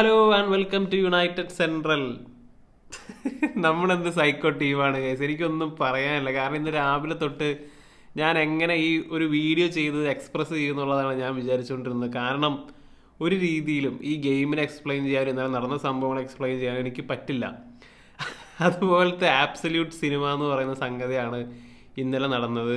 Hello and welcome to United Central നമ്മളെന്ത് psycho ടീമാണ് guys എനിക്കൊന്നും പറയാനില്ല. കാരണം ഇന്ന് രാവിലെ തൊട്ട് ഞാൻ എങ്ങനെ ഈ ഒരു വീഡിയോ ചെയ്ത് എക്സ്പ്രസ് ചെയ്യുന്നുള്ളതാണ് ഞാൻ വിചാരിച്ചുകൊണ്ടിരുന്നത്. കാരണം ഒരു രീതിയിലും ഈ ഗെയിമിനെ എക്സ്പ്ലെയിൻ ചെയ്യാനും ഇന്നലെ നടന്ന സംഭവങ്ങൾ എക്സ്പ്ലെയിൻ ചെയ്യാനും എനിക്ക് പറ്റില്ല. അതുപോലത്തെ ആബ്സല്യൂട്ട് സിനിമ എന്ന് പറയുന്ന സംഗതിയാണ് ഇന്നലെ നടന്നത്.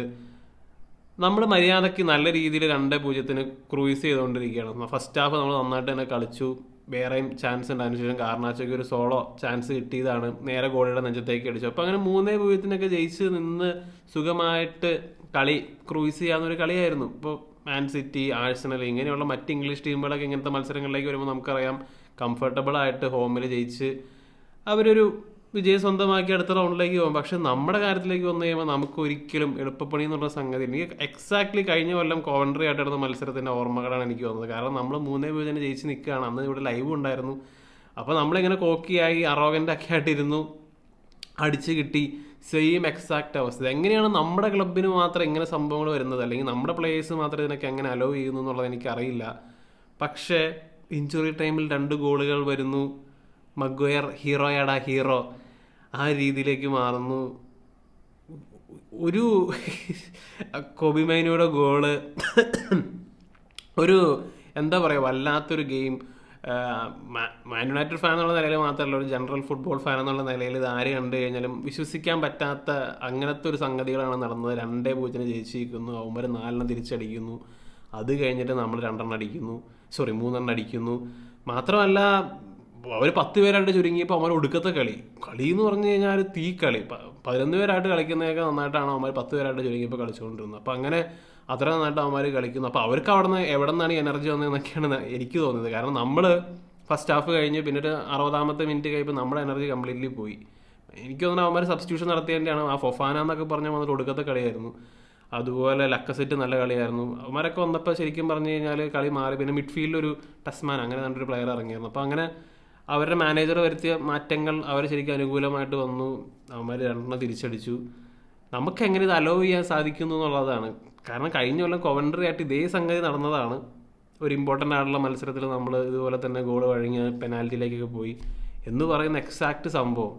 നമ്മൾ മര്യാദയ്ക്ക് നല്ല രീതിയിൽ രണ്ട് പൂജ്യത്തിന് ക്രൂയിസ് ചെയ്തുകൊണ്ടിരിക്കുകയാണ്. ഫസ്റ്റ് ഹാഫ് നമ്മൾ നന്നായിട്ട് തന്നെ കളിച്ചു. വേറെയും ചാൻസ് ഉണ്ട് അതിനുശേഷം കാർണാച്ചയ്ക്ക് ഒരു സോളോ ചാൻസ് കിട്ടിയതാണ്. നേരെ ഗോളിയുടെ നെഞ്ചത്തേക്ക് അടിച്ചു. അപ്പോൾ അങ്ങനെ മൂന്നേ പൂജ്യത്തിനൊക്കെ ജയിച്ച് നിന്ന് സുഖമായിട്ട് കളി ക്രൂയിസ് ചെയ്യാവുന്ന ഒരു കളിയായിരുന്നു. ഇപ്പോൾ മാൻ സിറ്റി ആഴ്സണൽ ഇങ്ങനെയുള്ള മറ്റ് ഇംഗ്ലീഷ് ടീമുകളൊക്കെ ഇങ്ങനത്തെ മത്സരങ്ങളിലേക്ക് വരുമ്പോൾ നമുക്കറിയാം കംഫർട്ടബിൾ ആയിട്ട് ഹോമിൽ ജയിച്ച് അവരൊരു വിജയം സ്വന്തമാക്കി അടുത്ത റൗണ്ടിലേക്ക് പോകും. പക്ഷെ നമ്മുടെ കാര്യത്തിലേക്ക് വന്നു കഴിയുമ്പോൾ നമുക്ക് ഒരിക്കലും എളുപ്പപ്പണി എന്നുള്ള സംഗതി എനിക്ക് എക്സാക്ട്ലി കഴിഞ്ഞ കൊല്ലം കോവൻട്രി ആയിട്ട് നടന്ന മത്സരത്തിന്റെ ഓർമ്മകളാണ് എനിക്ക് വന്നത്. കാരണം നമ്മൾ മൂന്നേ തന്നെ ജയിച്ച് നിൽക്കുകയാണ്. അന്ന് ഇവിടെ ലൈവ് ഉണ്ടായിരുന്നു. അപ്പോൾ നമ്മളിങ്ങനെ കോക്കിയായി അറോഗന്റൊക്കെ ആയിട്ടിരുന്നു. അടിച്ച് കിട്ടി. സെയിം എക്സാക്ട് അവസ്ഥ. എങ്ങനെയാണ് നമ്മുടെ ക്ലബിന് മാത്രം ഇങ്ങനെ സംഭവങ്ങൾ വരുന്നത്? അല്ലെങ്കിൽ നമ്മുടെ പ്ലേയേഴ്സ് മാത്രം ഇതിനൊക്കെ എങ്ങനെ അലോ ചെയ്യുന്നു എന്നുള്ളത് എനിക്കറിയില്ല. പക്ഷേ ഇഞ്ചുറി ടൈമിൽ രണ്ട് ഗോളുകൾ വരുന്നു. മഗ്വയർ ഹീറോയാടാ ഹീറോ ആ രീതിയിലേക്ക് മാറുന്നു. ഒരു കോബിമൈനയുടെ ഗോൾ ഒരു എന്താ പറയുക വല്ലാത്തൊരു ഗെയിം. മാൻ യുണൈറ്റഡ് ഫാൻ എന്നുള്ള നിലയിൽ മാത്രമല്ല ഒരു ജനറൽ ഫുട്ബോൾ ഫാൻ എന്നുള്ള നിലയിൽ ഇത് ആര് കണ്ടു കഴിഞ്ഞാലും വിശ്വസിക്കാൻ പറ്റാത്ത അങ്ങനത്തെ ഒരു സംഗതികളാണ് നടന്നത്. രണ്ടേ പൂജ്യത്തിന് ജയിച്ചിരിക്കുന്നു അവന്മാർ നാലെണ്ണം തിരിച്ചടിക്കുന്നു. അത് കഴിഞ്ഞിട്ട് നമ്മൾ രണ്ടെണ്ണം അടിക്കുന്നു സോറി മൂന്നെണ്ണം അടിക്കുന്നു. മാത്രമല്ല അവർ പത്ത് പേരായിട്ട് ചുരുങ്ങിയപ്പോൾ അവന്മാർ ഒടുക്കത്തെ കളി. കളി എന്ന് പറഞ്ഞു കഴിഞ്ഞാൽ തീ കളി. പതിനൊന്ന് പേരായിട്ട് കളിക്കുന്നതൊക്കെ നന്നായിട്ടാണ് അവന്മാർ പത്ത് പേരായിട്ട് ചുരുങ്ങിയപ്പോൾ കളിച്ചുകൊണ്ടിരുന്നത് അപ്പോൾ അങ്ങനെ അത്ര നന്നായിട്ട് അവന്മാർ കളിക്കുന്നു. അപ്പോൾ അവർക്ക് അവിടെ നിന്ന് എവിടെ നിന്നാണ് എനർജി വന്നതെന്നൊക്കെയാണ് എനിക്ക് തോന്നിയത്. കാരണം നമ്മൾ ഫസ്റ്റ് ഹാഫ് കഴിഞ്ഞ് പിന്നീട് അറുപതാമത്തെ മിനിറ്റ് കഴിയുമ്പോൾ നമ്മുടെ എനർജി കംപ്ലീറ്റ്ലി പോയി. എനിക്ക് തോന്നുന്നു അവന്മാർ സബ്സ്റ്റിറ്റ്യൂഷൻ നടത്തിയതിന്റെയാണ് ആ ഫൊഫാന എന്നൊക്കെ പറഞ്ഞ വന്നിട്ട് ഒടുക്കത്തെ കളിയായിരുന്നു. അതുപോലെ ലക്കസെറ്റ് നല്ല കളിയായിരുന്നു. അവന്മാരൊക്കെ വന്നപ്പോൾ ശരിക്കും പറഞ്ഞു കഴിഞ്ഞാൽ കളി മാറി. പിന്നെ മിഡ്ഫീൽഡിൽ ഒരു ടസ്മാൻ അങ്ങനെ നല്ലൊരു പ്ലെയർ ഇറങ്ങിയായിരുന്നു അപ്പോൾ അങ്ങനെ അവരുടെ മാനേജർ വരുത്തിയ മാറ്റങ്ങൾ അവർ ശരിക്കും അനുകൂലമായിട്ട് വന്നു. അവന്മാർ രണ്ടെണ്ണം തിരിച്ചടിച്ചു. നമുക്ക് എങ്ങനെ ഇത് അലോ ചെയ്യാൻ സാധിക്കുന്നു എന്നുള്ളതാണ്. കാരണം കഴിഞ്ഞ കൊല്ലം കൊവൻട്രി ആയിട്ട് ഇതേ സംഗതി നടന്നതാണ്. ഒരു ഇമ്പോർട്ടന്റ് ആയിട്ടുള്ള മത്സരത്തിൽ നമ്മൾ ഇതുപോലെ തന്നെ ഗോൾ വഴങ്ങി പെനാൽറ്റിയിലേക്കൊക്കെ പോയി. എന്ന് പറയുന്ന എക്സാക്ട് സംഭവം.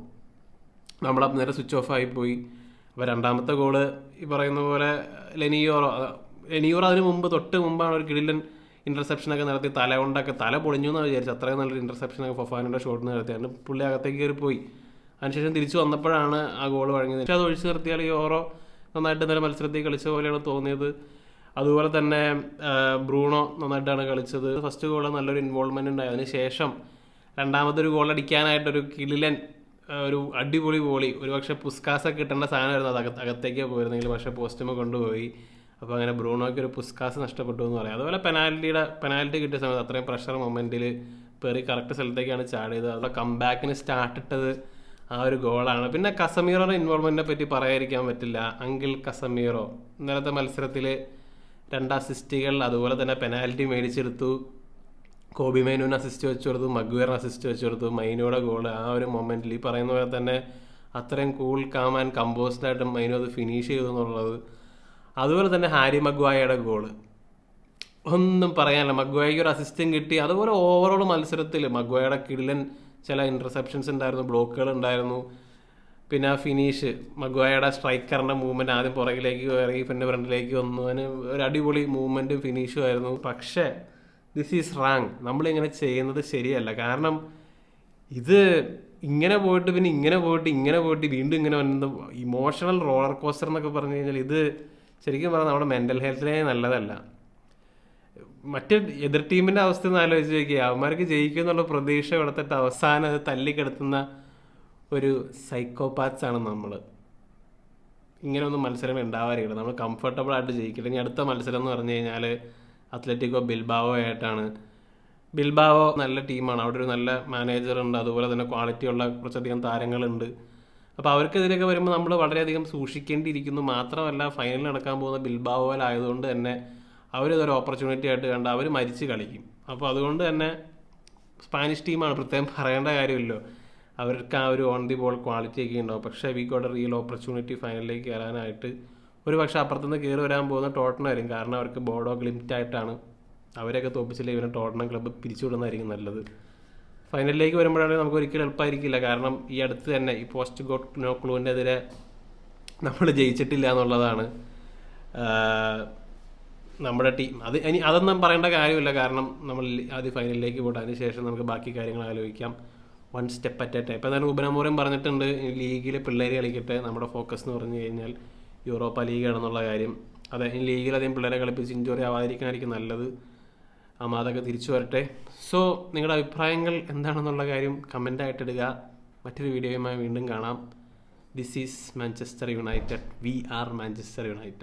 നമ്മൾ നേരെ സ്വിച്ച് ഓഫ് ആയി പോയി. അപ്പോൾ രണ്ടാമത്തെ ഗോൾ ഈ പറയുന്ന പോലെ ലെനിയോറോ ലെനിയോറോ അതിന് മുമ്പ് തൊട്ട് മുമ്പാണ് ഒരു കിടിലൻ ഇന്റർസെപ്ഷനൊക്കെ നടത്തി തല കൊണ്ടൊക്കെ തല പൊളിഞ്ഞു എന്നാണ് വിചാരിച്ചു അത്രയും നല്ലൊരു ഇന്റർസെപ്ഷനൊക്കെ ഫൊഫാനിന്റെ ഷോട്ട് നടത്തിയാണ് പുള്ളി അകത്തേക്ക് കയറി പോയി. അതിനുശേഷം തിരിച്ചു വന്നപ്പോഴാണ് ആ ഗോൾ വഴങ്ങിയത്. പക്ഷേ അത് ഒഴിച്ചു നിർത്തിയാൽ ഈ ഓറോ നന്നായിട്ട് ഇന്നലെ മത്സരത്തിൽ കളിച്ച പോലെയാണ് തോന്നിയത്. അതുപോലെ തന്നെ ബ്രൂണോ നന്നായിട്ടാണ് കളിച്ചത്. ഫസ്റ്റ് ഗോൾ നല്ലൊരു ഇൻവോൾവ്മെന്റ് ഉണ്ടായി. അതിന് ശേഷം രണ്ടാമതൊരു ഗോൾ അടിക്കാനായിട്ടൊരു കിളിലൻ ഒരു അടിപൊളി ബോളി ഒരു പക്ഷേ പുസ്കാസൊക്കെ കിട്ടേണ്ട സാധനമായിരുന്നു അത്. അകത്ത് അകത്തേക്ക് പോയിരുന്നെങ്കിൽ. പക്ഷേ പോസ്റ്റുമ കൊണ്ടുപോയി. അപ്പോൾ അങ്ങനെ ബ്രൂണോയ്ക്ക് ഒരു പുസ്കാസ് നഷ്ടപ്പെട്ടു എന്ന് പറയാം. അതുപോലെ പെനാൽറ്റിയുടെ പെനാൽറ്റി കിട്ടിയ സമയത്ത് അത്രയും പ്രഷർ മൊമെന്റിൽ പേറി കറക്റ്റ് സ്ഥലത്തേക്കാണ് ചാടിയത്. അതുപോലെ കംബാക്കിന് സ്റ്റാർട്ട് ഇട്ടത് ആ ഒരു ഗോളാണ് പിന്നെ കസമീറോയുടെ ഇൻവോൾവ്മെന്റിനെ പറ്റി പറയാതിരിക്കാൻ പറ്റില്ല. അങ്കിൾ കസമീറോ ഇന്നലത്തെ മത്സരത്തിൽ രണ്ട് അസിസ്റ്റുകൾ അതുപോലെ തന്നെ പെനാൽറ്റി മേടിച്ചെടുത്തു. കോബി മൈനുവിന് അസിസ്റ്റ് വെച്ച് കൊടുത്തു മഗ്വേറിന് അസിസ്റ്റ് വെച്ച് കൊടുത്തു. മൈനോയുടെ ഗോൾ ആ ഒരു മൊമെന്റിൽ ഈ പറയുന്ന പോലെ തന്നെ അത്രയും കൂൾ കാം ആൻഡ് കമ്പോസ്ഡ് ആയിട്ട് മൈനു അത് ഫിനിഷ് ചെയ്തു എന്നുള്ളത് അതുപോലെ തന്നെ ഹാരി മഗ്വായയുടെ ഗോൾ. ഒന്നും പറയാനില്ല. മഗ്വായയ്ക്ക് ഒരു അസിസ്റ്റും കിട്ടി. അതുപോലെ ഓവറോൾ മത്സരത്തിൽ മഗ്വായയുടെ കിടിലൻ ചില ഇന്റർസെപ്ഷൻസ് ഉണ്ടായിരുന്നു ബ്ലോക്കുകൾ ഉണ്ടായിരുന്നു. പിന്നെ ആ ഫിനിഷ് മഗ്വായയുടെ സ്ട്രൈക്കറിന്റെ മൂവ്മെന്റ് ആദ്യം പുറകിലേക്ക് കയറി പിന്നെ ഫ്രണ്ടിലേക്ക് വന്നു. അതിന് ഒരു അടിപൊളി മൂവ്മെന്റും ഫിനിഷും ആയിരുന്നു. പക്ഷേ ദിസ് ഈസ് റാങ് നമ്മളിങ്ങനെ ചെയ്യുന്നത് ശരിയല്ല. കാരണം ഇത് ഇങ്ങനെ പോയിട്ട് പിന്നെ ഇങ്ങനെ പോയിട്ട് ഇങ്ങനെ പോയിട്ട് വീണ്ടും ഇങ്ങനെ വന്നത് ഇമോഷണൽ റോളർ കോസ്റ്റർ എന്നൊക്കെ പറഞ്ഞു കഴിഞ്ഞാൽ ഇത് ശരിക്കും പറഞ്ഞാൽ നമ്മുടെ മെന്റൽ ഹെൽത്തിനെ നല്ലതല്ല. മറ്റ് എതിർ ടീമിന്റെ അവസ്ഥ ഒന്ന് ആലോചിച്ച് നോക്കിയ അവന്മാർക്ക് ജയിക്കും എന്നുള്ള പ്രതീക്ഷ കൊടുത്തിട്ട് അവസാനം അത് തല്ലിക്കെടുത്തുന്ന ഒരു സൈക്കോപാത്സ് ആണ് നമ്മൾ ഇങ്ങനെയൊന്നും മത്സരം ഉണ്ടാവാറില്ല. നമ്മൾ കംഫർട്ടബിൾ ആയിട്ട് ജയിക്കില്ല ഇനി അടുത്ത മത്സരം എന്ന് പറഞ്ഞു കഴിഞ്ഞാൽ അത്ലറ്റിക്കോ ബിൽബാവോ ആയിട്ടാണ്. ബിൽബാവോ നല്ല ടീമാണ് അവിടെ ഒരു നല്ല മാനേജർ ഉണ്ട്. അതുപോലെ തന്നെ ക്വാളിറ്റി ഉള്ള കുറച്ചധികം താരങ്ങളുണ്ട്. അപ്പോൾ അവർക്കെതിരെയൊക്കെ വരുമ്പോൾ നമ്മൾ വളരെയധികം സൂക്ഷിക്കേണ്ടിയിരിക്കുന്നു. മാത്രമല്ല ഫൈനലിൽ നടക്കാൻ പോകുന്ന ബിൽബാവോയിലായതുകൊണ്ട് തന്നെ അവരിതൊരു ഓപ്പർച്യൂണിറ്റി ആയിട്ട് കണ്ട് അവർ മരിച്ച് കളിക്കും. അപ്പോൾ അതുകൊണ്ട് തന്നെ സ്പാനിഷ് ടീമാണ് പ്രത്യേകം പറയേണ്ട കാര്യമില്ലല്ലോ അവർക്ക് ആ ഒരു ഓൺ ദി ബോൾ ക്വാളിറ്റി ഒക്കെ ഉണ്ടാവും. പക്ഷേ വി ഗോട്ട് റിയൽ ഓപ്പർച്യൂണിറ്റി ഫൈനലിലേക്ക് കയറാനായിട്ട് ഒരു പക്ഷേ അപ്പുറത്തുനിന്ന് കയറി വരാൻ പോകുന്ന ടോട്ടനായിരിക്കും കാരണം അവർക്ക് ബോർഡോ ഗ്ലിംറ്റ് ആയിട്ടാണ് അവരെയൊക്കെ തോപ്പിച്ചില്ലെങ്കിൽ ഇവരെ ടോട്ടനം ക്ലബ്ബ് പിരിച്ചുവിടുന്നതായിരിക്കും നല്ലത്. ഫൈനലിലേക്ക് വരുമ്പോഴാണ് നമുക്ക് ഒരിക്കലും എളുപ്പമായിരിക്കില്ല കാരണം ഈ അടുത്ത് തന്നെ ഈ പോസ്റ്റ് ഗോട്ട് നോ ക്ലൂവിന്റെ എതിരെ നമ്മൾ ജയിച്ചിട്ടില്ല എന്നുള്ളതാണ്. നമ്മുടെ ടീം. അത് ഇനി അതൊന്നും പറയേണ്ട കാര്യമില്ല. കാരണം നമ്മൾ ആദ്യം ഫൈനലിലേക്ക് പോട്ടെ. അതിനുശേഷം നമുക്ക് ബാക്കി കാര്യങ്ങൾ ആലോചിക്കാം. One step at a time. ഇപ്പം എന്തായാലും ഉപനമൂരം പറഞ്ഞിട്ടുണ്ട് ലീഗിലെ പിള്ളേർ കളിക്കട്ടെ നമ്മുടെ ഫോക്കസ് എന്ന് പറഞ്ഞു കഴിഞ്ഞാൽ യൂറോപ്പ ലീഗാണെന്നുള്ള കാര്യം. അതെ ലീഗിൽ അധികം പിള്ളേരെ കളിപ്പിച്ച് ഇഞ്ചുറി ആവാതിരിക്കാനായിരിക്കും നല്ലത്. അമാതൊക്കെ തിരിച്ചു വരട്ടെ. സോ നിങ്ങളുടെ അഭിപ്രായങ്ങൾ എന്താണെന്നുള്ള കാര്യം കമന്റായിട്ട് ഇടുക. മറ്റൊരു വീഡിയോയുമായി വീണ്ടും കാണാം. This is Manchester United we are Manchester United